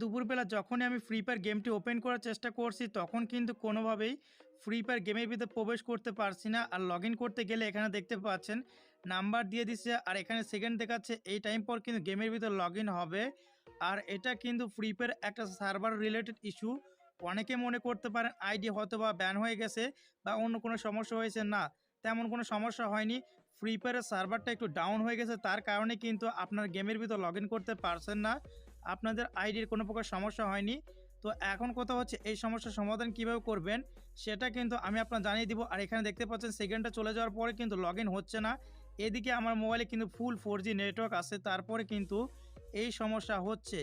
দুপুরবেলা যখনই আমি ফ্রি ফায়ার গেমটি ওপেন করার চেষ্টা করছি, তখন কিন্তু কোনোভাবেই ফ্রি ফায়ার গেমের ভিতরে প্রবেশ করতে পারছি না। আর লগ করতে গেলে এখানে দেখতে পাচ্ছেন নাম্বার দিয়ে দিচ্ছে আর এখানে সেকেন্ড দেখাচ্ছে। এই টাইম পর কিন্তু গেমের ভিতরে লগ হবে। আর এটা কিন্তু ফ্রি ফায়ার একটা সার্ভার রিলেটেড ইস্যু অনেকে মনে করতে পারেন আইডি হয়তো বা ব্যান হয়ে গেছে বা অন্য কোনো সমস্যা হয়েছে। না, তেমন কোনো সমস্যা হয়নি। ফ্রি ফায়ারের সার্ভারটা একটু ডাউন হয়ে গেছে। তার কারণে কিন্তু আপনার গেমের ভিতর লগ করতে পারছেন না। আপনাদের আইডির কোনো প্রকার সমস্যা হয়নি। তো এখন কথা হচ্ছে, এই সমস্যার সমাধান কীভাবে করবেন সেটা কিন্তু আমি আপনার জানিয়ে দিব। আর এখানে দেখতে পাচ্ছেন সেকেন্ডটা চলে যাওয়ার পরে কিন্তু লগ হচ্ছে না। এদিকে আমার মোবাইলে কিন্তু ফুল ফোর জি নেটওয়ার্ক আছে। তারপরে কিন্তু এই সমস্যা হচ্ছে।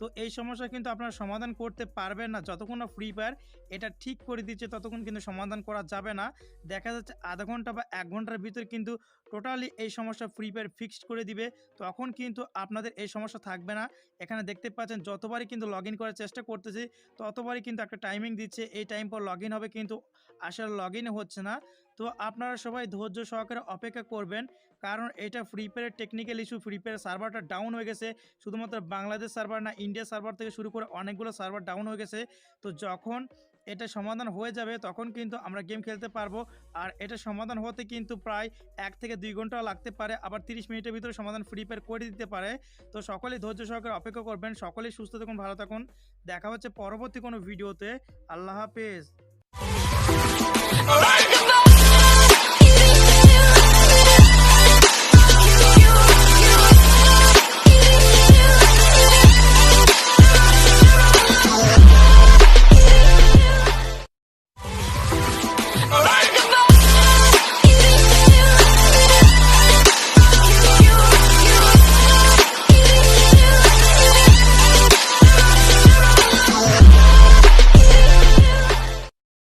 তো এই সমস্যা কিন্তু আপনারা সমাধান করতে পারবেন না। যতক্ষণ না ফ্রি ফায়ার এটা ঠিক করে দিচ্ছে, ততক্ষণ কিন্তু সমাধান করা যাবে না। দেখা যাচ্ছে আধা ঘণ্টা বা এক ঘণ্টার ভিতরে কিন্তু টোটালি এই সমস্যা ফ্রি ফায়ার ফিক্সড করে দিবে। তখন কিন্তু আপনাদের এই সমস্যা থাকবে না। এখানে দেখতে পাচ্ছেন যতবারই কিন্তু লগ করার চেষ্টা করতেছি, ততবারই কিন্তু একটা টাইমিং দিচ্ছে। এই টাইম পর লগ হবে কিন্তু আসলে লগ হচ্ছে না। তো আপনারা সবাই ধৈর্য সহকারে অপেক্ষা করবেন, কারণ এটা ফ্রি ফায়ারের টেকনিক্যাল ইস্যু ফ্রি ফায়ারের সার্ভারটা ডাউন হয়ে গেছে। শুধুমাত্র বাংলাদেশ সার্ভার না ইন্ডিয়া সার্ভার থেকে শুরু করে অনেকগুলো সার্ভার ডাউন হয়ে গেছে। তো যখন এটা সমাধান হয়ে যাবে, তখন কিন্তু আমরা গেম খেলতে পারব। আর এটা সমাধান হতে কিন্তু প্রায় এক থেকে দুই ঘন্টাও লাগতে পারে, আবার তিরিশ মিনিটের ভিতরে সমাধান ফ্রি ফায়ার করে দিতে পারে। তো সকলেই ধৈর্য সহকারে অপেক্ষা করবেন, সকলেই সুস্থ থাকুন, ভালো থাকুন। দেখা হচ্ছে পরবর্তী কোনো ভিডিওতে আল্লাহ হাফেজ।